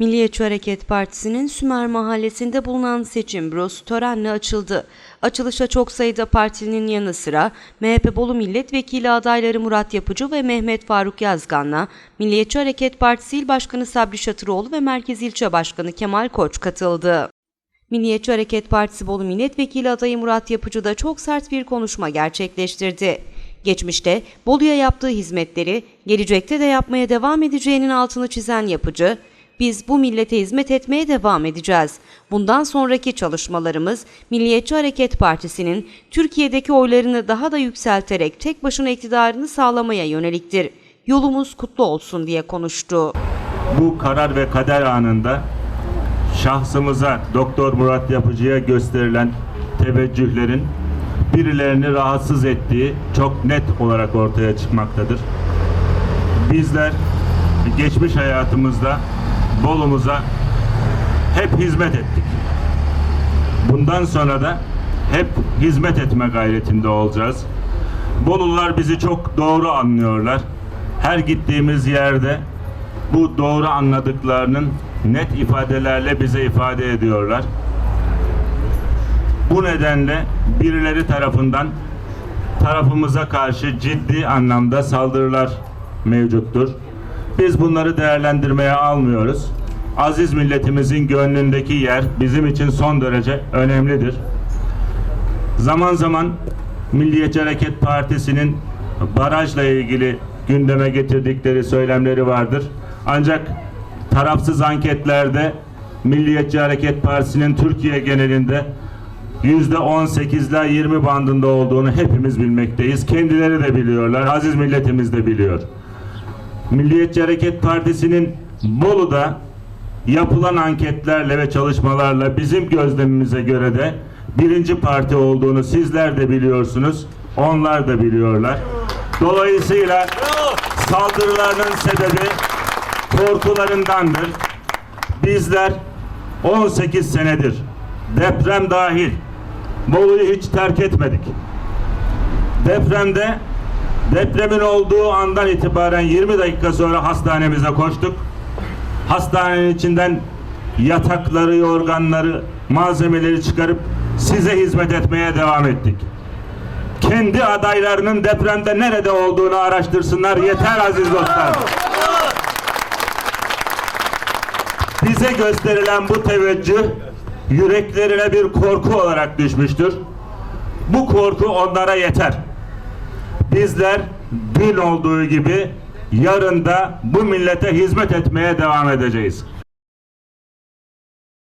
Milliyetçi Hareket Partisi'nin Sümer Mahallesi'nde bulunan seçim bürosu törenle açıldı. Açılışa çok sayıda partinin yanı sıra MHP Bolu Milletvekili adayları Murat Yapıcı ve Mehmet Faruk Yazgan'la Milliyetçi Hareket Partisi İl Başkanı Sabri Şatıroğlu ve Merkez İlçe Başkanı Kemal Koç katıldı. Milliyetçi Hareket Partisi Bolu Milletvekili adayı Murat Yapıcı da çok sert bir konuşma gerçekleştirdi. Geçmişte Bolu'ya yaptığı hizmetleri gelecekte de yapmaya devam edeceğinin altını çizen Yapıcı, biz bu millete hizmet etmeye devam edeceğiz. Bundan sonraki çalışmalarımız Milliyetçi Hareket Partisi'nin Türkiye'deki oylarını daha da yükselterek tek başına iktidarını sağlamaya yöneliktir. Yolumuz kutlu olsun diye konuştu. bu karar ve kader anında şahsımıza Doktor Murat Yapıcı'ya gösterilen teveccühlerin birilerini rahatsız ettiği çok net olarak ortaya çıkmaktadır. Bizler geçmiş hayatımızda Bolu'muza hep hizmet ettik. Bundan sonra da hep hizmet etme gayretinde olacağız. Bolulular bizi çok doğru anlıyorlar. Her gittiğimiz yerde bu doğru anladıklarının net ifadelerle bize ifade ediyorlar. Bu nedenle birileri tarafından tarafımıza karşı ciddi anlamda saldırılar mevcuttur. Biz bunları değerlendirmeye almıyoruz. Aziz milletimizin gönlündeki yer bizim için son derece önemlidir. Zaman zaman Milliyetçi Hareket Partisi'nin barajla ilgili gündeme getirdikleri söylemleri vardır. Ancak tarafsız anketlerde Milliyetçi Hareket Partisi'nin Türkiye genelinde yüzde 18'ler 20 bandında olduğunu hepimiz bilmekteyiz. Kendileri de biliyorlar. Aziz milletimiz de biliyor. Milliyetçi Hareket Partisi'nin Bolu'da yapılan anketlerle ve çalışmalarla bizim gözlemimize göre de birinci parti olduğunu sizler de biliyorsunuz. Onlar da biliyorlar. Dolayısıyla saldırılarının sebebi korkularındandır. Bizler 18 senedir deprem dahil Bolu'yu hiç terk etmedik. Depremde depremin olduğu andan itibaren 20 dakika sonra hastanemize koştuk. Hastanenin içinden yatakları, yorganları, malzemeleri çıkarıp size hizmet etmeye devam ettik. Kendi adaylarının depremde nerede olduğunu araştırsınlar. Yeter aziz dostlar. Bize gösterilen bu teveccüh yüreklerine bir korku olarak düşmüştür. Bu korku onlara yeter. Bizler dün olduğu gibi yarın da bu millete hizmet etmeye devam edeceğiz.